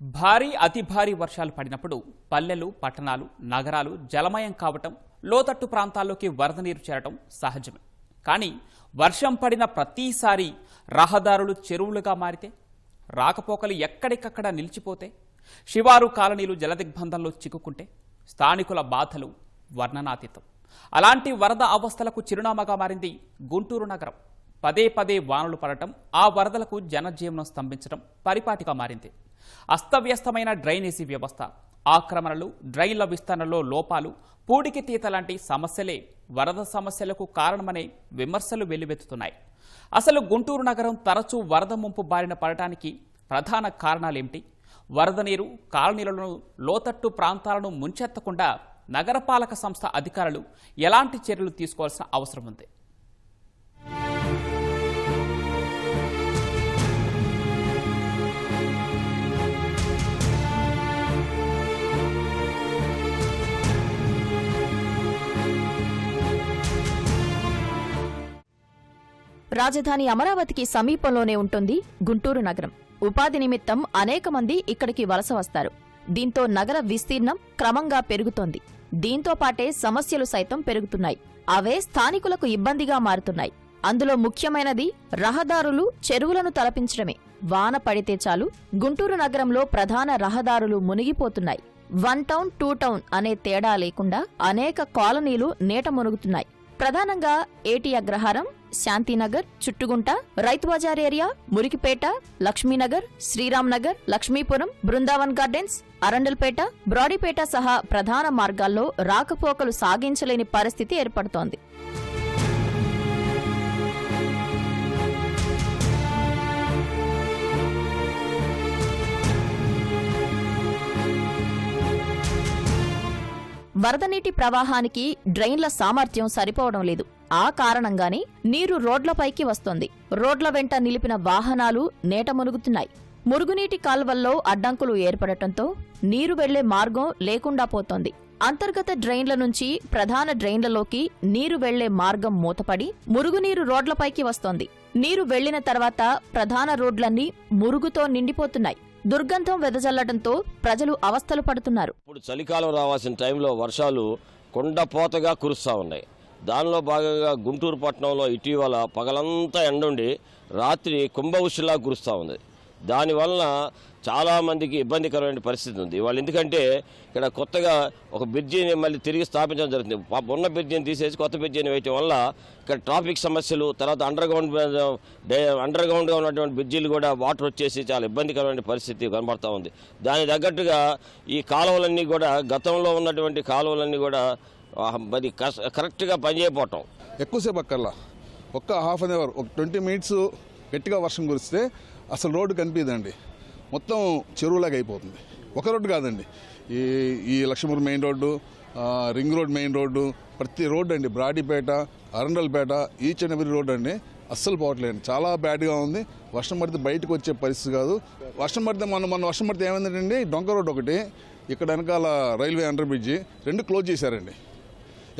భారీ అతి భారీ వర్షాలు పడినప్పుడు పల్లెలు పట్టణాలు నగరాలు జలమయం కావటం లోతట్టు ప్రాంతాల్లోకి వరద నీరు చేరటం సహజమే. కానీ వర్షం పడిన ప్రతిసారి రహదారులు చెరువులుగా మారితే రాకపోకలు ఎక్కడికక్కడ నిలిచిపోతే శివారు కాలనీలు జలదిగ్బంధంలో చిక్కుకుంటే స్థానికుల బాధలు వర్ణనాతీతం. అలాంటి వరద అవస్థలకు చిరునామాగా మారింది గుంటూరు నగరం. పదే పదే వానలు పడటం ఆ వరదలకు జనజీవనం స్తంభించడం పరిపాటిగా మారింది. అస్తవ్యస్తమైన డ్రైనేజీ వ్యవస్థ. ఆక్రమణలు డ్రైన్ల విస్తరణలో లోపాలు పూడికి తీత లాంటి సమస్యలే వరద సమస్యలకు కారణమనే విమర్శలు వెల్లువెత్తుతున్నాయి. అసలు గుంటూరు నగరం తరచూ వరద ముంపు బారిన పడటానికి ప్రధాన కారణాలేమిటి? వరద నీరు కాలనీలను లోతట్టు ప్రాంతాలను ముంచెత్తకుండా నగరపాలక సంస్థ అధికారులు ఎలాంటి చర్యలు తీసుకోవాల్సిన అవసరం ఉంది? రాజధాని అమరావతికి సమీపంలోనే ఉంటుంది గుంటూరు నగరం. ఉపాధి నిమిత్తం అనేక మంది ఇక్కడికి వలస వస్తారు. దీంతో నగర విస్తీర్ణం క్రమంగా పెరుగుతోంది. దీంతో పాటే సమస్యలు సైతం పెరుగుతున్నాయి. అవే స్థానికులకు ఇబ్బందిగా మారుతున్నాయి. అందులో ముఖ్యమైనది రహదారులు చెరువులను తలపించడమే. వాన పడితే చాలు గుంటూరు నగరంలో ప్రధాన రహదారులు మునిగిపోతున్నాయి. వన్ టౌన్ టూ టౌన్ అనే తేడా లేకుండా అనేక కాలనీలు నీట మునుగుతున్నాయి. ప్రధానంగా ఏటి అగ్రహారం శాంతినగర్ చుట్టుగుంట రైతు బజార్ ఏరియా మురికిపేట లక్ష్మీనగర్ శ్రీరామ్ నగర్ లక్ష్మీపురం బృందావన్ గార్డెన్స్ అరండల్పేట బ్రాడీపేట సహా ప్రధాన మార్గాల్లో రాకపోకలు సాగించలేని పరిస్థితి ఏర్పడుతోంది. వరద నీటి ప్రవాహానికి డ్రైన్ల సామర్థ్యం సరిపోవడం లేదు. ఆ కారణంగానే నీరు రోడ్లపైకి వస్తోంది. రోడ్ల వెంట నిలిపిన వాహనాలు నేట మునుగుతున్నాయి. మురుగునీటి కాల్వల్లో అడ్డంకులు ఏర్పడటంతో నీరు వెళ్ళే మార్గం లేకుండా పోతోంది. అంతర్గత డ్రైన్ల నుంచి ప్రధాన డ్రైన్లలోకి నీరు వెళ్ళే మార్గం మూతపడి మురుగునీరు రోడ్లపైకి వస్తోంది. నీరు వెళ్ళిన తర్వాత ప్రధాన రోడ్లన్నీ మురుగుతో నిండిపోతున్నాయి. దుర్గంధం వెదజల్లడంతో ప్రజలు అవస్థలు పడుతున్నారు. ఇప్పుడు చలికాలం రావాల్సిన టైంలో వర్షాలు కొండపోతగా కురుస్తూ ఉన్నాయి. దానిలో భాగంగా గుంటూరు పట్టణంలో ఇటీవల పగలంతా ఎండుండి రాత్రి కుంభవృష్టిలా కురుస్తూ ఉంది. దానివలన చాలామందికి ఇబ్బందికరమైన పరిస్థితి ఉంది. వాళ్ళు ఎందుకంటే ఇక్కడ కొత్తగా ఒక బ్రిడ్జిని మళ్ళీ తిరిగి స్థాపించడం జరుగుతుంది. ఉన్న బ్రిడ్జిని తీసేసి కొత్త బ్రిడ్జిని వేయటం వల్ల ఇక్కడ ట్రాఫిక్ సమస్యలు తర్వాత అండర్ గ్రౌండ్ అండర్ గ్రౌండ్గా ఉన్నటువంటి బ్రిడ్జిలు కూడా వాటర్ వచ్చేసి చాలా ఇబ్బందికరమైన పరిస్థితి కనబడతా ఉంది. దానికి తగ్గట్టుగా ఈ కాలువలన్నీ కూడా గతంలో ఉన్నటువంటి కాలువలన్నీ కూడా మరి కరెక్ట్గా పనిచేయపోవటం ఎక్కువసేపు అక్కర్లా. ఒక్క హాఫ్ అన్ అవర్ ఒక ట్వంటీ మినిట్స్ గట్టిగా వర్షం కురిస్తే అసలు రోడ్డు కనిపించదండి. మొత్తం చెరువులాగా అయిపోతుంది. ఒక రోడ్డు కాదండి. ఈ ఈ Lakshmipuram main road ring road main road ప్రతి రోడ్డు అండి. Brodipet Arundelpet each and every road అండి. అస్సలు పోవట్లేదు చాలా బ్యాడ్గా ఉంది. వర్షం పడితే బయటకు వచ్చే పరిస్థితి కాదు. వర్షం పడితే మనం మన వర్షం పడితే ఏమైందంటే డొంక రోడ్ ఒకటి ఇక్కడ వెనకాల రైల్వే అండర్ బ్రిడ్జి రెండు క్లోజ్ చేశారండి.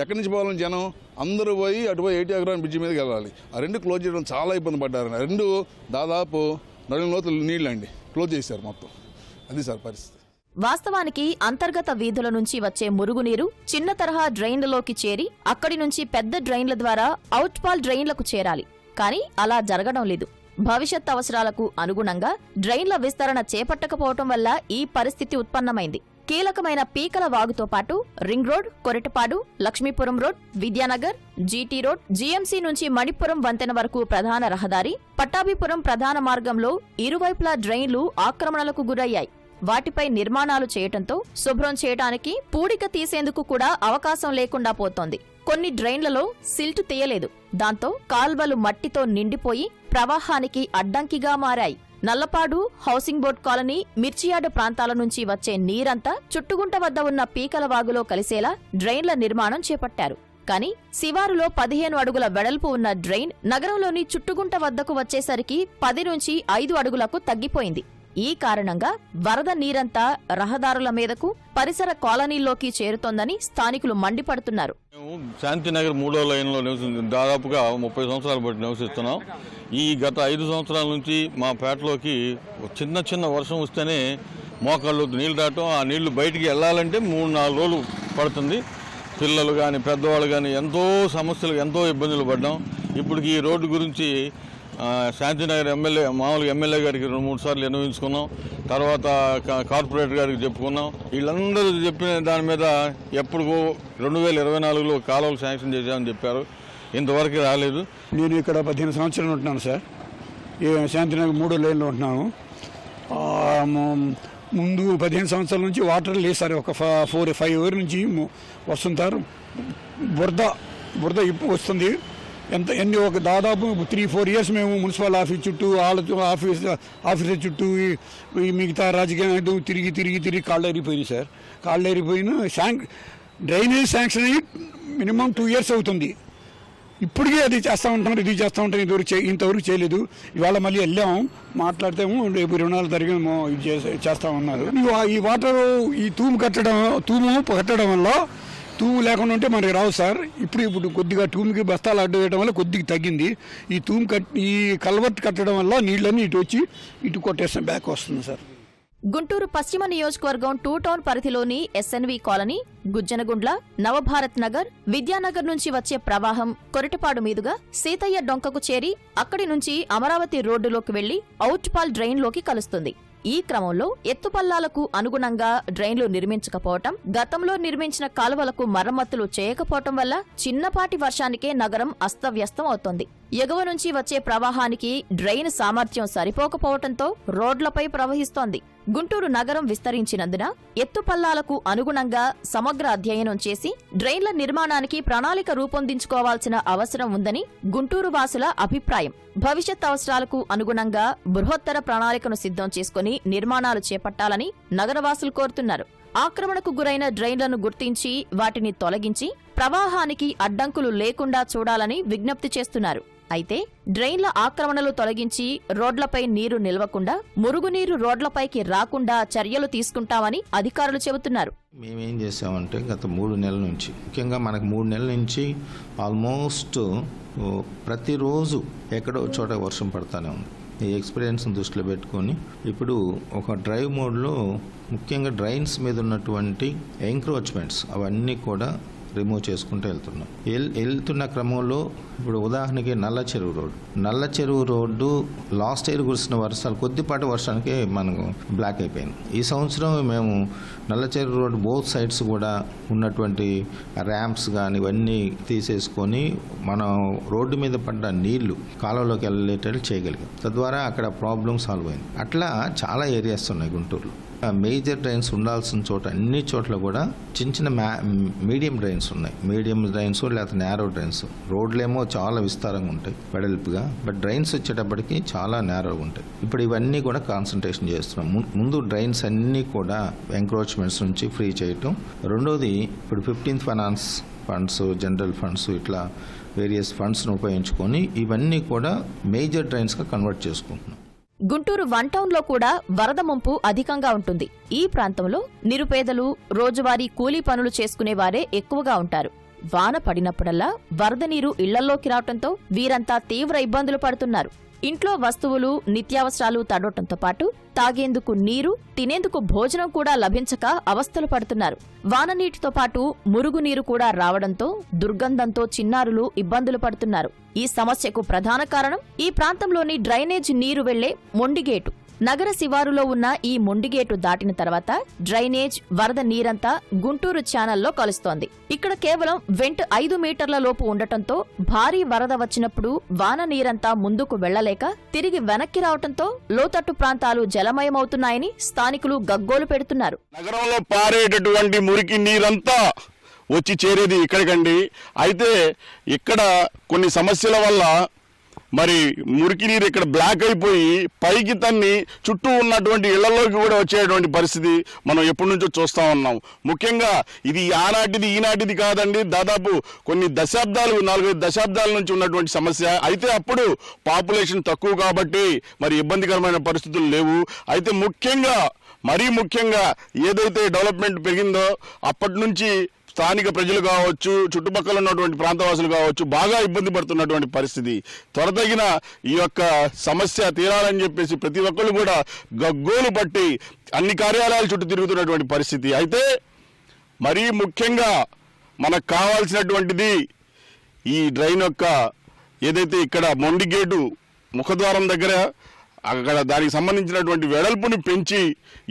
ఎక్కడి నుంచి పోవాలని జనం? అందరూ పోయి అటు పోయి ఏటీ అగ్రహం బ్రిడ్జి మీదకి వెళ్ళాలి. ఆ రెండు క్లోజ్ చేయడం చాలా ఇబ్బంది పడ్డారండి. రెండు దాదాపు నడుము లోతులు నీళ్ళండి. క్లోజ్ చేశారు మొత్తం. అది సార్ పరిస్థితి. వాస్తవానికి అంతర్గత వీధుల నుంచి వచ్చే మురుగునీరు చిన్న తరహా డ్రైన్లలోకి చేరి అక్కడి నుంచి పెద్ద డ్రైన్ల ద్వారా అవుట్పాల్ డ్రైన్లకు చేరాలి. కానీ అలా జరగడం లేదు. భవిష్యత్ అవసరాలకు అనుగుణంగా డ్రైన్ల విస్తరణ చేపట్టకపోవటం వల్ల ఈ పరిస్థితి ఉత్పన్నమైంది. కీలకమైన పీకల వాగుతో పాటు ring road Koretapadu Lakshmipuram road Vidyanagar GT road GMC నుంచి మణిపురం వంతెన వరకు ప్రధాన రహదారి పట్టాభిపురం ప్రధాన మార్గంలో ఇరువైపులా డ్రైన్లు ఆక్రమణలకు గురయ్యాయి. వాటిపై నిర్మాణాలు చేయటంతో శుభ్రం చేయటానికి పూడిక తీసేందుకు కూడా అవకాశం లేకుండా పోతోంది. కొన్ని డ్రైన్లలో సిల్టు తీయలేదు. దాంతో కాల్వలు మట్టితో నిండిపోయి ప్రవాహానికి అడ్డంకిగా మారాయి. నల్లపాడు హౌసింగ్ బోర్డ్ కాలనీ మిర్చియాడ ప్రాంతాల నుంచి వచ్చే నీరంతా చుట్టుగుంట వద్ద ఉన్న పీకల వాగులో కలిసేలా డ్రైన్ల నిర్మాణం చేపట్టారు. కానీ శివారులో పదిహేను అడుగుల వెడల్పు ఉన్న డ్రైన్ నగరంలోని చుట్టుగుంట వద్దకు వచ్చేసరికి పది నుంచి ఐదు అడుగులకు తగ్గిపోయింది. ఈ కారణంగా వరద నీరంతా రహదారుల మీదకు పరిసర కాలనీల్లోకి చేరుతోందని స్థానికులు మండిపడుతున్నారు. శాంతినగర్ మూడో లైన్లో నివసిస్తుంది దాదాపుగా ముప్పై సంవత్సరాలు బట్టి నివసిస్తున్నాం. ఈ గత ఐదు సంవత్సరాల నుంచి మా పేటలోకి చిన్న చిన్న వర్షం వస్తేనే మోకాళ్ళు నీళ్ళు రావటం ఆ నీళ్ళు బయటికి వెళ్ళాలంటే మూడు నాలుగు రోజులు పడుతుంది. పిల్లలు కానీ పెద్దవాళ్ళు కానీ ఎంతో సమస్యలు ఎంతో ఇబ్బందులు పడ్డాం. ఇప్పటికి ఈ రోడ్డు గురించి శాంతినగర్ ఎమ్మెల్యే మామూలుగా ఎమ్మెల్యే గారికి రెండు మూడు సార్లు విన్నవించుకున్నాం తర్వాత కా- కార్పొరేటర్ గారికి చెప్పుకున్నాం. వీళ్ళందరూ చెప్పిన దాని మీద ఎప్పుడు రెండు వేల ఇరవై నాలుగులో కాలువలు శాంక్షన్ చేశామని చెప్పారు. ఇంతవరకు రాలేదు. నేను ఇక్కడ పదిహేను సంవత్సరాలు ఉంటున్నాను సార్. ఈ శాంతినగర్ మూడో లైన్లో ఉంటున్నాను. ముందు పదిహేను సంవత్సరాల నుంచి వాటర్ లేదు సార్. ఒక ఫ- ఫోర్ ఫైవ్ ఇయర్ నుంచి వస్తుంటారు. బురద బురద ఇప్పుడు వస్తుంది. ఎంత ఎన్ని ఒక దాదాపు త్రీ ఫోర్ ఇయర్స్ మేము మున్సిపల్ ఆఫీస్ చుట్టూ వాళ్ళ ఆఫీస్ ఆఫీసర్ చుట్టూ ఈ- మిగతా రాజకీయ నాయకులు తిరిగి తిరిగి తిరిగి కాళ్ళు ఎరిగిపోయినాయి సార్. కాళ్ళు ఏరిపోయిన శాంక్ డ్రైనేజ్ శాంక్షన్ అయ్యి మినిమం టూ ఇయర్స్ అవుతుంది. ఇప్పటికే అది చేస్తూ ఉంటాం ఇది చేస్తూ ఉంటాం ఇంతవరకు చే- ఇంతవరకు చేయలేదు. ఇవాళ మళ్ళీ వెళ్ళాము మాట్లాడితేమో రేపు రుణాలు తరిగేమో ఇది చేసే- చేస్తా ఉన్నారు. ఈ వాటర్ ఈ తూము కట్టడం తూము కట్టడం వల్ల తూము లేకుండా ఉంటే మనకి రావు సార్. ఇప్పుడు ఇప్పుడు కొద్దిగా తూముకి బస్తాలు అడ్డు వేయడం వల్ల కొద్దిగా తగ్గింది. ఈ తూము కట్ ఈ కల్వర్ట్ కట్టడం వల్ల నీళ్ళన్నీ ఇటు వచ్చి ఇటు కొట్టేసిన బ్యాక్ వస్తుంది సార్. గుంటూరు పశ్చిమ నియోజకవర్గం టూ టౌన్ పరిధిలోని ఎస్ఎన్వి కాలనీ గుజ్జనగుండ్ల నవభారత్ నగర్ విద్యానగర్ నుంచి వచ్చే ప్రవాహం కొరటపాడు మీదుగా సీతయ్య డొంకకు చేరి అక్కడి నుంచి అమరావతి రోడ్డులోకి వెళ్ళి ఔట్పాల్ డ్రైన్లోకి కలుస్తుంది. ఈ క్రమంలో ఎత్తుపల్లాలకు అనుగుణంగా డ్రైన్లు నిర్మించకపోవటం గతంలో నిర్మించిన కాలువలకు మరమ్మతులు చేయకపోవటం వల్ల చిన్నపాటి వర్షానికే నగరం అస్తవ్యస్తం అవుతోంది. ఎగువ నుంచి వచ్చే ప్రవాహానికి డ్రైన్ సామర్థ్యం సరిపోకపోవటంతో రోడ్లపై ప్రవహిస్తోంది. గుంటూరు నగరం విస్తరించినందున ఎత్తుపల్లాలకు అనుగుణంగా సమగ్ర అధ్యయనం చేసి డ్రైన్ల నిర్మాణానికి ప్రణాళిక రూపొందించుకోవాల్సిన అవసరం ఉందని గుంటూరు వాసుల అభిప్రాయం. భవిష్యత్ అవసరాలకు అనుగుణంగా బృహత్తర ప్రణాళికను సిద్ధం చేసుకుని నిర్మాణాలు చేపట్టాలని నగరవాసులు కోరుతున్నారు. ఆక్రమణకు గురైన డ్రైన్లను గుర్తించి వాటిని తొలగించి ప్రవాహానికి అడ్డంకులు లేకుండా చూడాలని విజ్ఞప్తి చేస్తున్నారు. అయితే డ్రైన్ల ఆక్రమణలు తొలగించి రోడ్లపై నీరు నిల్వకుండా మురుగునీరు రోడ్లపైకి రాకుండా చర్యలు తీసుకుంటామని అధికారులు చెబుతున్నారు. మేమేం చేసామంటే గత మూడు నెలల నుంచి ముఖ్యంగా మనకు మూడు నెలల నుంచి ఆల్మోస్ట్ ప్రతిరోజు ఎక్కడో చోట వర్షం పడతానే ఉంది. ఈ ఎక్స్పీరియన్స్ని దృష్టిలో పెట్టుకొని ఇప్పుడు ఒక డ్రైవ్ మోడ్లో ముఖ్యంగా డ్రైన్స్ మీద ఉన్నటువంటి ఎంక్రోచ్మెంట్స్ అవన్నీ కూడా రిమూవ్ చేసుకుంటూ వెళ్తున్నాం. వెళ్తున్న క్రమంలో ఇప్పుడు ఉదాహరణకి నల్ల చెరువు రోడ్డు. నల్ల చెరువు రోడ్డు లాస్ట్ ఇయర్ కురిసిన వర్షాలు కొద్దిపాటి వర్షానికే మనకు బ్లాక్ అయిపోయింది. ఈ సంవత్సరం మేము నల్ల చెరువు రోడ్డు బోత్ సైడ్స్ కూడా ఉన్నటువంటి ర్యాంప్స్ కానీ ఇవన్నీ తీసేసుకొని మనం రోడ్డు మీద పడ్డ నీళ్ళు కాలువలోకి వెళ్ళేటట్టు చేయగలిగాం. తద్వారా అక్కడ ప్రాబ్లం సాల్వ్ అయింది. అట్లా చాలా ఏరియాస్ ఉన్నాయి గుంటూరులో. మేజర్ డ్రైన్స్ ఉండాల్సిన చోట అన్ని చోట్ల కూడా చిన్న చిన్న మ్యా మీడియం డ్రైన్స్ ఉన్నాయి. మీడియం డ్రైన్స్ లేకపోతే నేరో డ్రైన్స్. రోడ్లేమో చాలా విస్తారంగా ఉంటాయి వెడల్పుగా. బట్ డ్రైన్స్ వచ్చేటప్పటికి చాలా నేరోగా ఉంటాయి. ఇప్పుడు ఇవన్నీ కూడా కాన్సన్ట్రేషన్ చేస్తున్నాం. ము- ముందు డ్రైన్స్ అన్నీ కూడా ఎంక్రోచ్మెంట్స్ నుంచి ఫ్రీ చేయటం. రెండోది ఇప్పుడు fifteenth finance funds general funds ఇట్లా వేరియస్ ఫండ్స్ను ఉపయోగించుకొని ఇవన్నీ కూడా మేజర్ డ్రైన్స్గా కన్వర్ట్ చేసుకుంటున్నాం. గుంటూరు వన్ టౌన్లో కూడా వరద ముంపు అధికంగా ఉంటుంది. ఈ ప్రాంతంలో నిరుపేదలు రోజువారీ కూలీ పనులు చేసుకునేవారే ఎక్కువగా ఉంటారు. వాన పడినప్పుడల్లా వరద నీరు ఇళ్ళల్లోకి రావటంతో వీరంతా తీవ్ర ఇబ్బందులు పడుతున్నారు. ఇంట్లో వస్తువులు నిత్యావసరాలు తడవటంతో పాటు తాగేందుకు నీరు తినేందుకు భోజనం కూడా లభించక అవస్థలు పడుతున్నారు. వాన నీటితో పాటు మురుగునీరు కూడా రావడంతో దుర్గంధంతో చిన్నారులు ఇబ్బందులు పడుతున్నారు. ఈ సమస్యకు ప్రధాన కారణం ఈ ప్రాంతంలోని డ్రైనేజ్ నీరు వెళ్ళే మొండిగేటు. నగర శివారులో ఉన్న ఈ మొండిగేటు దాటిన తర్వాత డ్రైనేజ్ వరద నీరంతా గుంటూరు ఛానల్లో కలుస్తోంది. ఇక్కడ కేవలం వెంట ఐదు మీటర్ల లోపు ఉండటంతో భారీ వరద వచ్చినప్పుడు వాన నీరంతా ముందుకు వెళ్ళలేక తిరిగి వెనక్కి రావటంతో లోతట్టు ప్రాంతాలు జలమయమవుతున్నాయని స్థానికులు గగ్గోలు పెడుతున్నారు. నగరంలో పారేటటువంటి మురికి నీరంతా వచ్చి చేరేది ఇక్కడికండి. అయితే ఇక్కడ కొన్ని సమస్యల వల్ల మరి మురికి నీరు ఇక్కడ బ్లాక్ అయిపోయి పైకి తన్ని చుట్టూ ఉన్నటువంటి ఇళ్ళలోకి కూడా వచ్చేటువంటి పరిస్థితి మనం ఎప్పటి నుంచో చూస్తూ ఉన్నాం. ముఖ్యంగా ఇది ఆనాటిది ఈనాటిది కాదండి. దాదాపు కొన్ని దశాబ్దాలు నాలుగైదు దశాబ్దాల నుంచి ఉన్నటువంటి సమస్య. అయితే అప్పుడు పాపులేషన్ తక్కువ కాబట్టి మరి ఇబ్బందికరమైన పరిస్థితులు లేవు. అయితే ముఖ్యంగా మరీ ముఖ్యంగా ఏదైతే డెవలప్మెంట్ పెరిగిందో అప్పటి నుంచి స్థానిక ప్రజలు కావచ్చు చుట్టుపక్కల ఉన్నటువంటి ప్రాంతవాసులు కావచ్చు బాగా ఇబ్బంది పడుతున్నటువంటి పరిస్థితి. త్వరదగిన ఈ యొక్క సమస్య తీరాలని చెప్పేసి ప్రతి ఒక్కళ్ళు కూడా గగ్గోలు పట్టి అన్ని కార్యాలయాల చుట్టూ తిరుగుతున్నటువంటి పరిస్థితి. అయితే మరీ ముఖ్యంగా మనకు కావాల్సినటువంటిది ఈ డ్రైన్ యొక్క ఏదైతే ఇక్కడ మొండి గేటు ముఖద్వారం దగ్గర అక్కడ దానికి సంబంధించినటువంటి వెడల్పుని పెంచి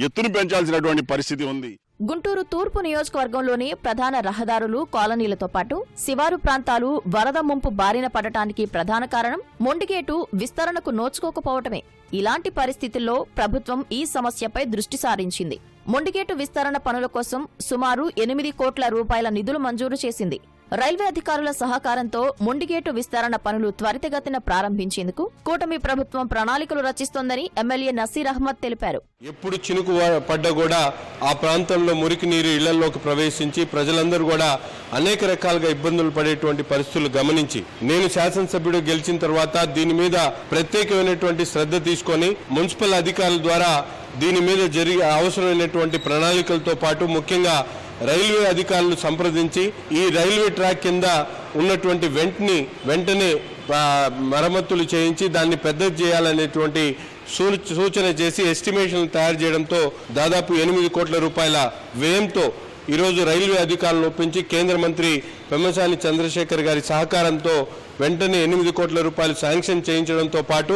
ఎత్తుని పెంచాల్సినటువంటి పరిస్థితి ఉంది. గుంటూరు తూర్పు నియోజకవర్గంలోని ప్రధాన రహదారులు కాలనీలతో పాటు శివారు ప్రాంతాలు వరద ముంపు బారిన పడటానికి ప్రధాన కారణం మొండిగేటు విస్తరణకు నోచుకోకపోవటమే. ఇలాంటి పరిస్థితుల్లో ప్రభుత్వం ఈ సమస్యపై దృష్టి సారించింది. మొండిగేటు విస్తరణ పనుల కోసం సుమారు ఎనిమిది కోట్ల రూపాయల నిధులు మంజూరు చేసింది. రైల్వే అధికారుల సహకారంతో మొండిగేటు విస్తరణ పనులు త్వరితగతిన ప్రారంభించేందుకు కూటమి ప్రభుత్వం ప్రణాళికలు రచిస్తోందని ఎమ్మెల్యే నసీర్ అహ్మద్ తెలిపారు. ఎప్పుడు చినుకు పడ్డా కూడా ఆ ప్రాంతంలో మురికి నీరు ఇళ్ళలోకి ప్రవేశించి ప్రజలందరూ కూడా అనేక రకాలుగా ఇబ్బందులు పడేటువంటి పరిస్థితులు గమనించి నేను శాసనసభ్యుడు గెలిచిన తర్వాత దీని మీద ప్రత్యేకమైనటువంటి శ్రద్ధ తీసుకొని మున్సిపల్ అధికారుల ద్వారా దీని మీద జరిగే అవసరమైనటువంటి ప్రణాళికలతో పాటు ముఖ్యంగా రైల్వే అధికారులు సంప్రదించి ఈ రైల్వే ట్రాక్ కింద ఉన్నటువంటి వెంటని వెంటనే మరమ్మతులు చేయించి దాన్ని పెద్దది చేయాలనేటువంటి సూ- సూచన చేసి ఎస్టిమేషన్ తయారు చేయడంతో దాదాపు ఎనిమిది కోట్ల రూపాయల వ్యయంతో ఈరోజు రైల్వే అధికారులను ఒప్పించి కేంద్ర మంత్రి పెమ్మసాని చంద్రశేఖర్ గారి సహకారంతో వెంటనే ఎనిమిది కోట్ల రూపాయలు శాంక్షన్ చేయించడంతో పాటు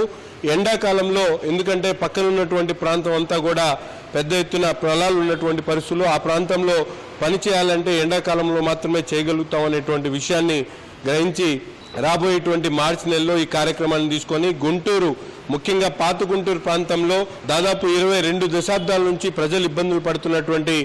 ఎండాకాలంలో ఎందుకంటే పక్కన ఉన్నటువంటి ప్రాంతం అంతా కూడా పెద్ద ఎత్తున పొలాలు ఉన్నటువంటి పరిస్థితులు ఆ ప్రాంతంలో పని చేయాలంటే ఎండాకాలంలో మాత్రమే చేయగలుగుతాం అనేటువంటి విషయాన్ని గ్రహించి రాబోయేటువంటి మార్చి నెలలో ఈ కార్యక్రమాన్ని తీసుకొని గుంటూరు ముఖ్యంగా పాత గుంటూరు ప్రాంతంలో దాదాపు ఇరవై రెండు దశాబ్దాల నుంచి ప్రజలు ఇబ్బందులు పడుతున్నటువంటి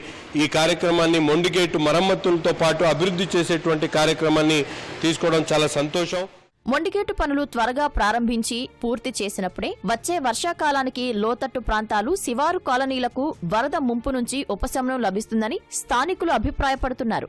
ఈ కార్యక్రమాన్ని మొండిగేటు మరమ్మతులతో పాటు అభివృద్ధి చేసేటువంటి కార్యక్రమాన్ని తీసుకోవడం చాలా సంతోషం. మొండిగేటు పనులు త్వరగా ప్రారంభించి పూర్తి చేసినప్పుడే వచ్చే వర్షాకాలానికి లోతట్టు ప్రాంతాలు శివారు కాలనీలకు వరద ముంపు నుంచి ఉపశమనం లభిస్తుందని స్థానికులు అభిప్రాయపడుతున్నారు.